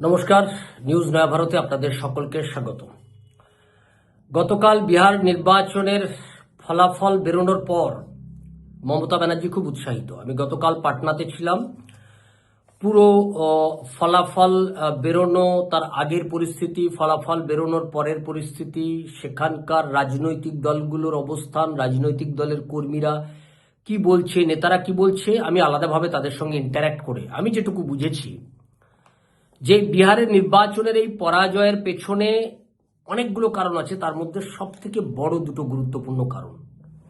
নমস্কার, নিউজ নয়া ভারতে আপনাদের সকলকে স্বাগত গতকাল বিহার নির্বাচনের ফলাফল বেরোনোর পর মমতা ব্যানার্জি খুব উৎসাহিত। আমি গতকাল পাটনাতে ছিলাম। পুরো ফলাফল বেরোনো, তার আগের পরিস্থিতি, ফলাফল বেরোনোর পরের পরিস্থিতি, সেখানকার রাজনৈতিক দলগুলোর অবস্থান, রাজনৈতিক দলের কর্মীরা কি বলছে, নেতারা কি বলছে, আমি আলাদাভাবে তাদের সঙ্গে ইন্টারাক্ট করে, আমি যেটুকু বুঝেছি যে বিহারের নির্বাচনের এই পরাজয়ের পেছনে অনেকগুলো কারণ আছে, তার মধ্যে সব থেকে বড় দুটো গুরুত্বপূর্ণ কারণ।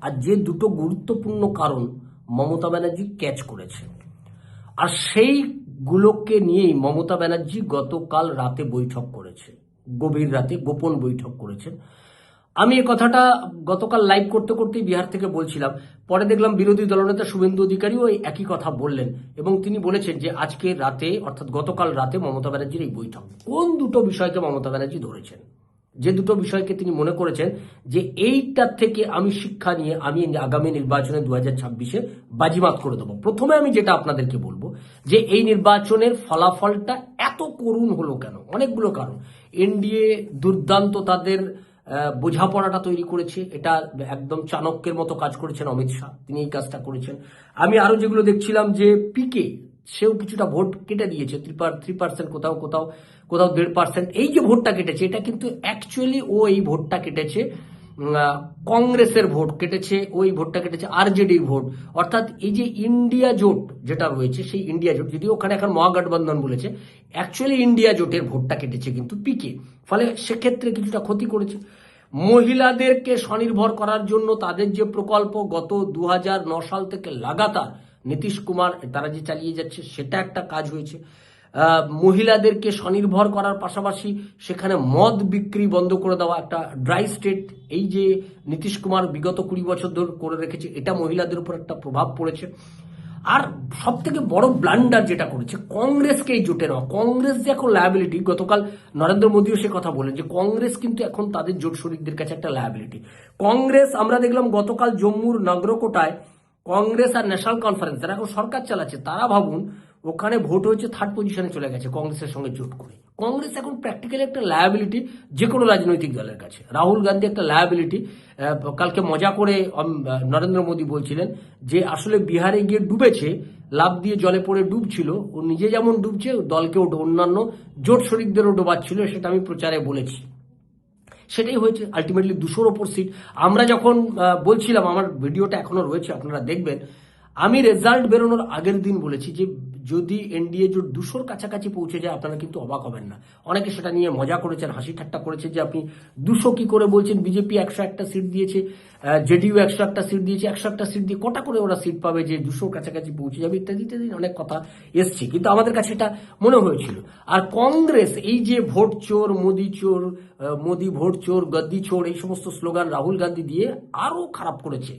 আর যে দুটো গুরুত্বপূর্ণ কারণ মমতা ব্যানার্জি ক্যাচ করেছে। আর সেইগুলোকে নিয়েই মমতা ব্যানার্জি গতকাল রাতে বৈঠক করেছে, গভীর রাতে গোপন বৈঠক করেছেন আমি এই কথাটা গতকাল লাইভ করতে করতেই বিহার থেকে বলছিলাম। পরে দেখলাম বিরোধী দলনেতা শুভেন্দু অধিকারীও এই একই কথা বললেন এবং তিনি বলেছেন যে আজকে রাতে, অর্থাৎ গতকাল রাতে মমতা ব্যানার্জির এই বৈঠক। কোন দুটো বিষয়কে মমতা ব্যানার্জি ধরেছেন? যে দুটো বিষয়কে তিনি মনে করেছেন যে এইটার থেকে আমি শিক্ষা নিয়ে আমি আগামী নির্বাচনে দু হাজার ছাব্বিশে বাজিমাত করে দেবো। প্রথমে আমি যেটা আপনাদেরকে বলব যে এই নির্বাচনের ফলাফলটা এত করুণ হলো কেন? অনেকগুলো কারণ। এনডিএ দুর্দান্ত তাদের বোঝাপড়াটা তৈরি করেছে। এটা একদম চাণক্যের মতো কাজ করেছেন অমিত শাহ। তিনি এই কাজটা করেছেন। আমি আরও যেগুলো দেখছিলাম যে পিকে সেও কিছুটা ভোট কেটে দিয়েছে। থ্রি পার্সেন্ট কোথাও কোথাও কোথাও দেড় পার্সেন্ট এই যে ভোটটা কেটেছে, এটা কিন্তু অ্যাকচুয়ালি ও এই ভোটটা কেটেছে। কংগ্রেসের ভোট কেটেছে, ওই ভোটটা কেটেছে আরজেডি ভোট। অর্থাৎ এই যে ইন্ডিয়া জোট যেটা রয়েছে, সেই ইন্ডিয়া জোট যদি ওখানে এখন মহাগঠবন্ধন বলেছে অ্যাকচুয়ালি ইন্ডিয়া জোটের ভোটটা কেটেছে কিন্তু পিকে। ফলে সেক্ষেত্রে কিছুটা ক্ষতি করেছে। মহিলাদেরকে স্বনির্ভর করার জন্য তাদের যে প্রকল্প গত দু সাল থেকে লাগাতার নীতিশ কুমার তারা যে চালিয়ে যাচ্ছে, সেটা একটা কাজ হয়েছে। মহিলাদেরকে স্বনির্ভর করার পাশাপাশি সেখানে মদ বিক্রি বন্ধ করে দেওয়া একটা ড্রাই স্টেট, এই যে নীতিশ কুমার বিগত কুড়ি বছর ধরে করে রেখেছে, এটা মহিলাদের উপর একটা প্রভাব পড়েছে। আর সব থেকে বড় ব্লান্ডার যেটা করেছে, কংগ্রেসকে এই জোটে নেওয়া। কংগ্রেস যে এখন লায়াবিলিটি গতকাল নরেন্দ্র মোদীও সে কথা বলেন যে কংগ্রেস কিন্তু এখন তাদের জোট শরিকদের কাছে একটা লায়াবিলিটি কংগ্রেস, আমরা দেখলাম গতকাল জম্মুর নগরকোটায় কংগ্রেস আর ন্যাশনাল কনফারেন্স যারা এখন সরকার চালাচ্ছে, তারা ভাবুন ওখানে ভোট হয়েছে থার্ড পজিশনে চলে গেছে কংগ্রেসের সঙ্গে জোট করে। কংগ্রেস এখন প্র্যাকটিক্যালি একটা লায়াবিলিটি যে কোনো রাজনৈতিক দলের কাছে। রাহুল গান্ধী একটা লায়াবিলিটি কালকে মজা করে নরেন্দ্র মোদী বলছিলেন যে আসলে বিহারে গিয়ে ডুবেছে লাভ দিয়ে জলে পড়ে ডুবছিল, ও নিজে যেমন ডুবছে, দলকেও অন্যান্য জোট শরিকদেরও ডোবাচ্ছিল সেটা আমি প্রচারে বলেছি। সেটাই হয়েছে আলটিমেটলি দুশোর ওপর সিট আমরা যখন বলছিলাম, আমার ভিডিওটা এখনও রয়েছে, আপনারা দেখবেন আমি রেজাল্ট বেরোনোর আগের দিন বলেছি যে যদি এনডিএ জোট দুশোর কাছাকাছি পৌঁছে যায়, আপনারা কিন্তু অবাক হবেন না। অনেকে সেটা নিয়ে মজা করেছেন, হাসি ঠাট্টা করেছে যে আপনি দুশো কি করে বলছেন, বিজেপি একশো একটা সিট দিয়েছে জেডিইউ একশো একটা সিট দিয়েছে, একশো একটা সিট দিয়ে কটা করে ওরা সিট পাবে যে দুশোর কাছাকাছি পৌঁছে যাবে, ইত্যাদি ইত্যাদি অনেক কথা এসছে। কিন্তু আমাদের কাছে এটা মনে হয়েছিল। আর কংগ্রেস, এই যে ভোট চোর, মোদি চোর মোদি ভোট চোর, গদ্দি চোর, এই সমস্ত স্লোগান রাহুল গান্ধী দিয়ে আরও খারাপ করেছে,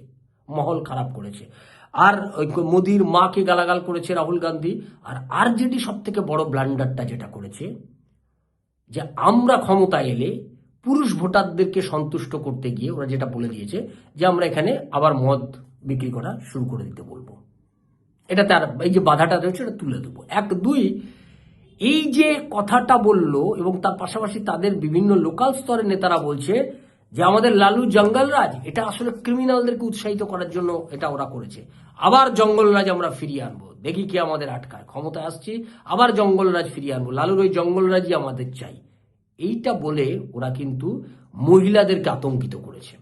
মহল খারাপ করেছে। আর মোদির মাকে গালাগাল করেছে রাহুল গান্ধী, আর আরজেডি সব থেকে বড় ব্লান্ডারটা যেটা করেছে, যে আমরা ক্ষমতা এলে পুরুষ ভোটারদেরকে সন্তুষ্ট করতে গিয়ে ওরা যেটা বলে দিয়েছে, যে আমরা এখানে আবার মদ বিক্রি করা শুরু করে দিতে বলব। এটা তার, এই যে বাধাটা রয়েছে এটা তুলে দেবো এক, দুই, এই যে কথাটা বলল এবং তার পাশাপাশি তাদের বিভিন্ন লোকাল স্তরের নেতারা বলছে যে আমাদের লালু জঙ্গলরাজ এটা আসলে ক্রিমিনালদেরকে উৎসাহিত করার জন্য এটা ওরা করেছে। আবার জঙ্গলরাজ আমরা ফিরিয়ে আনব। দেখি কি আমাদের আটকায়। ক্ষমতা আসছি, আবার জঙ্গলরাজ ফিরিয়ে আনব। লালুর ওই জঙ্গলরাজই আমাদের চাই। এইটা বলে ওরা কিন্তু মহিলাদেরকে আতঙ্কিত করেছে।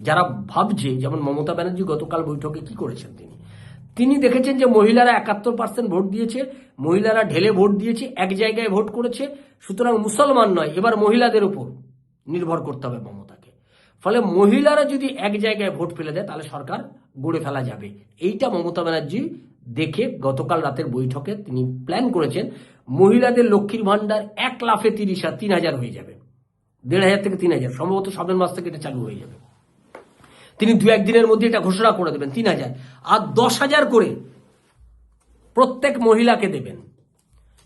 যারা ভাবছে, যেমন মমতা ব্যানার্জি গতকাল বৈঠকে কি করেছেন তিনি? তিনি দেখেছেন যে মহিলারা একাত্তর পার্সেন্ট ভোট দিয়েছে, মহিলারা ঢেলে ভোট দিয়েছে, এক জায়গায় ভোট করেছে। সুতরাং মুসলমান নয়, এবার মহিলাদের উপর। নির্ভর করতে হবে মমতাকে। ফলে মহিলারা যদি এক জায়গায় ভোট ফেলে দেয়, তাহলে সরকার গড়ে ফেলা যাবে। এইটা মমতা ব্যানার্জি দেখে গতকাল রাতের বৈঠকে তিনি প্ল্যান করেছেন, মহিলাদের লক্ষ্মীর ভান্ডার এক লাফে তিরিশ তিন হাজার হয়ে যাবে। দেড় হাজার থেকে তিন হাজার, সম্ভবত সামনের মাস থেকে এটা চালু হয়ে যাবে। তিনি দু একদিনের মধ্যে এটা ঘোষণা করে দেবেন, তিন হাজার। আর দশ হাজার করে প্রত্যেক মহিলাকে দেবেন।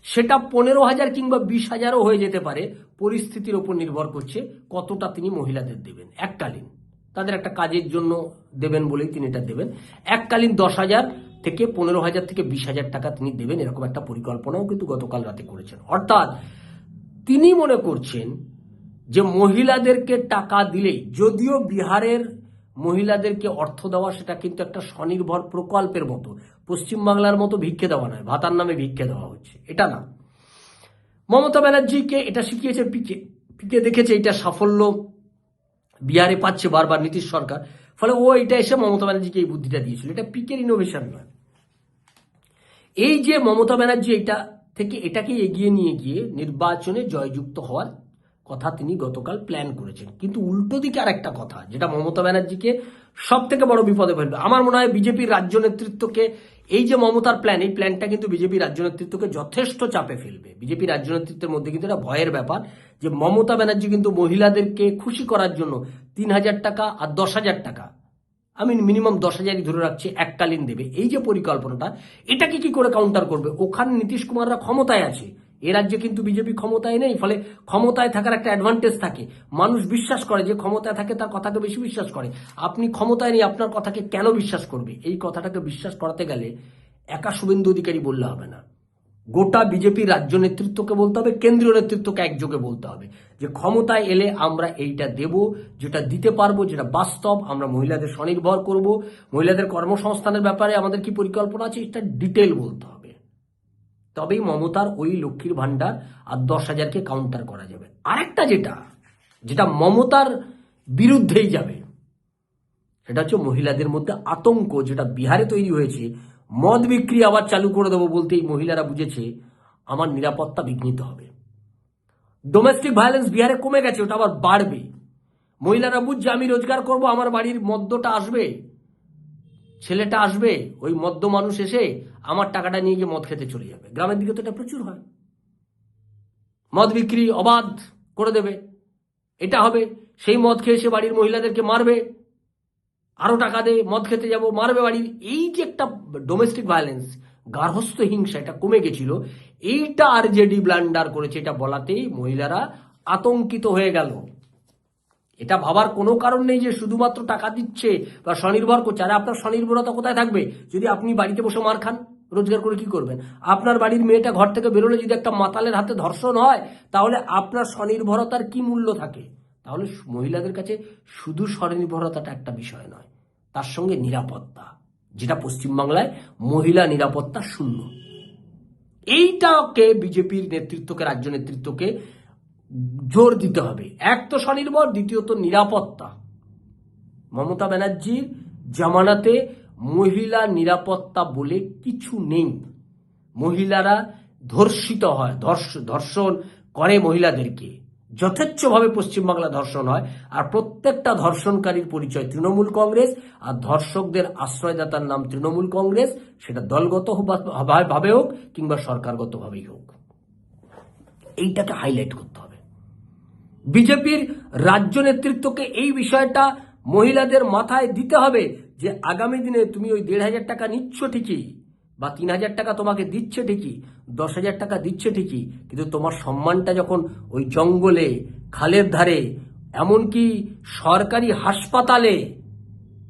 সেটা পনেরো হাজার কিংবা বিশ হাজারও হয়ে যেতে পারে। পরিস্থিতির ওপর নির্ভর করছে কতটা তিনি মহিলাদের দেবেন। এককালীন। তাদের একটা কাজের জন্য দেবেন বলেই তিনি এটা দেবেন। এককালীন দশ হাজার থেকে পনেরো হাজার থেকে বিশ হাজার টাকা তিনি দেবেন এরকম একটা পরিকল্পনাও কিন্তু গতকাল রাতে করেছেন। অর্থাৎ তিনি মনে করছেন যে মহিলাদেরকে টাকা দিলেই, যদিও বিহারের মহিলাদেরকে অর্থ দেওয়া সেটা কিন্তু একটা স্বনির্ভর প্রকল্পের মতো পশ্চিমবাংলার মতো ভিক্ষে দেওয়া নয়, ভাতার নামে ভিক্ষে দেওয়া হচ্ছে। এটা না। মমতা ব্যানার্জিকে এটা শিখিয়েছে, পিকে পিকে দেখেছে এটা সাফল্য, বিহারে পাচ্ছে বারবার নীতিশ সরকার। ফলে ও এটা এসে মমতা ব্যানার্জিকে এই বুদ্ধিটা দিয়েছিল। এটা পিকের ইনোভেশন নয়। এই যে মমতা ব্যানার্জি এটা থেকে এটাকে এগিয়ে নিয়ে গিয়ে নির্বাচনে জয়যুক্ত হওয়ার কথা তিনি গতকাল প্ল্যান করেছেন। কিন্তু উল্টো দিকে আর একটা কথা, যেটা মমতা ব্যানার্জিকে সব থেকে বড় বিপদে ফেলবে। আমার মনে হয় বিজেপির রাজ্য নেতৃত্বকে এই যে মমতার প্ল্যান এই প্ল্যানটা কিন্তু বিজেপি রাজ্য নেতৃত্বকে যথেষ্ট চাপে ফেলবে। বিজেপি রাজ্য নেতৃত্বের মধ্যে কিন্তু এটা ভয়ের ব্যাপার যে মমতা ব্যানার্জি কিন্তু মহিলাদেরকে খুশি করার জন্য তিন হাজার টাকা আর দশ হাজার টাকা আমি মিনিমাম দশ হাজারই ধরে রাখছি, এককালীন দেবে। এই যে পরিকল্পনাটা, এটাকে কি করে কাউন্টার করবে? ওখানে নীতিশ কুমাররা ক্ষমতায় আছে। এ রাজ্যে কিন্তু বিজেপি ক্ষমতায় নেই, ফলে ক্ষমতায় থাকার একটা অ্যাডভান্টেজ থাকে। মানুষ বিশ্বাস করে যে ক্ষমতায় থাকে তার কথাকে বেশি বিশ্বাস করে। আপনি ক্ষমতায় নেই, আপনার কথাকে কেন বিশ্বাস করবে? এই কথাটাকে বিশ্বাস করাতে গেলে একা শুভেন্দু অধিকারী বললে হবে না। গোটা বিজেপি রাজ্য নেতৃত্বকে বলতে হবে, কেন্দ্রীয় নেতৃত্বকে একযোগে বলতে হবে যে ক্ষমতায় এলে আমরা এইটা দেব, যেটা দিতে পারব, যেটা বাস্তব, আমরা মহিলাদের স্বনির্ভর করব। মহিলাদের কর্মসংস্থানের ব্যাপারে আমাদের কি পরিকল্পনা আছে এটা ডিটেল বলতে হবে। তবেই মমতার ওই লক্ষ্মীর ভান্ডার আর দশ হাজারকে কাউন্টার করা যাবে। আরেকটা যেটা যেটা মমতার বিরুদ্ধেই যাবে, সেটা হচ্ছে মহিলাদের মধ্যে আতঙ্ক, যেটা বিহারে তৈরি হয়েছে। মদ বিক্রি আবার চালু করে দেবো বলতেই মহিলারা বুঝেছে, আমার নিরাপত্তা বিঘ্নিত হবে। ডোমেস্টিক ভায়োলেন্স বিহারে কমে গেছে, ওটা আবার বাড়বে। মহিলারা বুঝছে, আমি রোজগার করব, আমার বাড়ির মদ্যটা আসবে। ছেলেটা আসবে, ওই মদ্য মানুষ এসে আমার টাকাটা নিয়ে গিয়ে মদ খেতে চলে যাবে। গ্রামের দিকে তো এটা প্রচুর হয়। মদ বিক্রি অবাধ করে দেবে। এটা হবে, সেই মদ খেয়ে সে বাড়ির মহিলাদেরকে মারবে। আরও টাকা দে মদ খেতে যাব, মারবে বাড়ির। এই যে একটা ডোমেস্টিক ভায়োলেন্স গার্হস্থ হিংসা, এটা কমে গেছিল। এইটা আর জেডি ব্লান্ডার করেছে, এটা বলাতেই মহিলারা আতঙ্কিত হয়ে গেল। এটা ভাবার কোনো কারণ নেই যে শুধুমাত্র টাকা দিচ্ছে বা স্বনির্ভর করছে আর আপনার স্বনির্ভরতা কোথায় থাকবে? যদি আপনি বাড়িতে বসে মার খান, রোজগার করে কি করবেন? আপনার বাড়ির মেয়েটা ঘর থেকে বেরোলে যদি একটা মাতালের হাতে ধর্ষণ হয়, তাহলে আপনার স্বনির্ভরতার কি মূল্য থাকে? তাহলে মহিলাদের কাছে শুধু স্বনির্ভরতাটা একটা বিষয় নয়, তার সঙ্গে নিরাপত্তা, যেটা পশ্চিমবাংলায় মহিলা নিরাপত্তা শূন্য। এইটাকে বিজেপির নেতৃত্বকে, রাজ্য নেতৃত্বকে জোর দিতে হবে। এক তো স্বনির্ভর, দ্বিতীয়ত নিরাপত্তা। মমতা ব্যানার্জির জামানাতে মহিলা নিরাপত্তা বলে কিছু নেই। মহিলারা ধর্ষিত হয়, ধর্ষ- ধর্ষণ করে মহিলাদেরকে। যথেচ্ছভাবে পশ্চিমবাংলা ধর্ষণ হয়, আর প্রত্যেকটা ধর্ষণকারীর পরিচয় তৃণমূল কংগ্রেস, আর ধর্ষকদের আশ্রয়দাতার নাম তৃণমূল কংগ্রেস, সেটা দলগত ভাবে হোক, কিংবা সরকারগতভাবেই হোক। এইটাকে হাইলাইট করতে হবে। বিজেপির রাজ্য নেতৃত্বকে এই বিষয়টা মহিলাদের মাথায় দিতে হবে যে আগামী দিনে তুমি ওই দেড় হাজার টাকা নিচ্ছ ঠিকই বা তিন হাজার টাকা তোমাকে দিচ্ছে ঠিকই, দশ হাজার টাকা দিচ্ছে ঠিকই, কিন্তু তোমার সম্মানটা যখন ওই জঙ্গলে, খালের ধারে, এমনকি সরকারি হাসপাতালে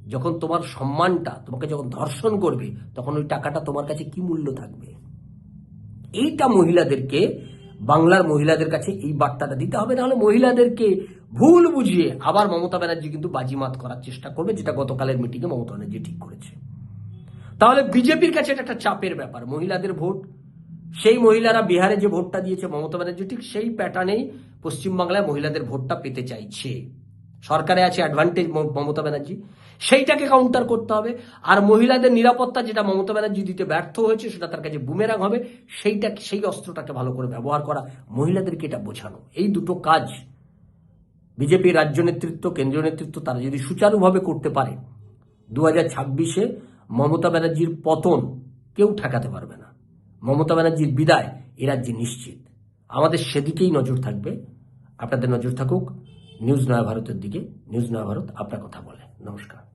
যখন তোমার সম্মানটা, তোমাকে যখন ধর্ষণ করবে, তখন ওই টাকাটা তোমার কাছে কি মূল্য থাকবে? এইটা মহিলাদেরকে বাংলার মহিলাদের কাছে এই বার্তাটা দিতে হবে, নাহলে মহিলাদেরকে ভুল বুঝিয়ে আবার মমতা ব্যানার্জি কিন্তু বাজিমাত করার চেষ্টা করবে, যেটা গতকালের মিটিংয়ে মমতা ব্যানার্জি ঠিক করেছে। তাহলে বিজেপির কাছে এটা একটা চাপের ব্যাপার, মহিলাদের ভোট। সেই মহিলারা বিহারে যে ভোটটা দিয়েছে মমতা ব্যানার্জি, ঠিক সেই প্যাটার্নেই পশ্চিমবাংলায় মহিলাদের ভোটটা পেতে চাইছে। সরকারে আছে অ্যাডভান্টেজ মমতা ব্যানার্জি। সেইটাকে কাউন্টার করতে হবে। আর মহিলাদের নিরাপত্তা যেটা মমতা ব্যানার্জি দিতে ব্যর্থ হয়েছে, সেটা তার কাছে বুমেরাং হবে। সেইটা, সেই অস্ত্রটাকে ভালো করে ব্যবহার করা, মহিলাদেরকে এটা বোঝানো। এই দুটো কাজ বিজেপি রাজ্য নেতৃত্ব, কেন্দ্রীয় নেতৃত্ব, তারা যদি সুচারুভাবে করতে পারে দু হাজার ছাব্বিশে মমতা ব্যানার্জির পতন কেউ ঠেকাতে পারবে না। মমতা ব্যানার্জির বিদায় এ রাজ্যে নিশ্চিত। আমাদের সেদিকেই নজর থাকবে। আপনাদের নজর থাকুক। নিউজ নয়া ভারতের দিকে নিউজ নয়া ভারত আপনার কথা বলে। নমস্কার।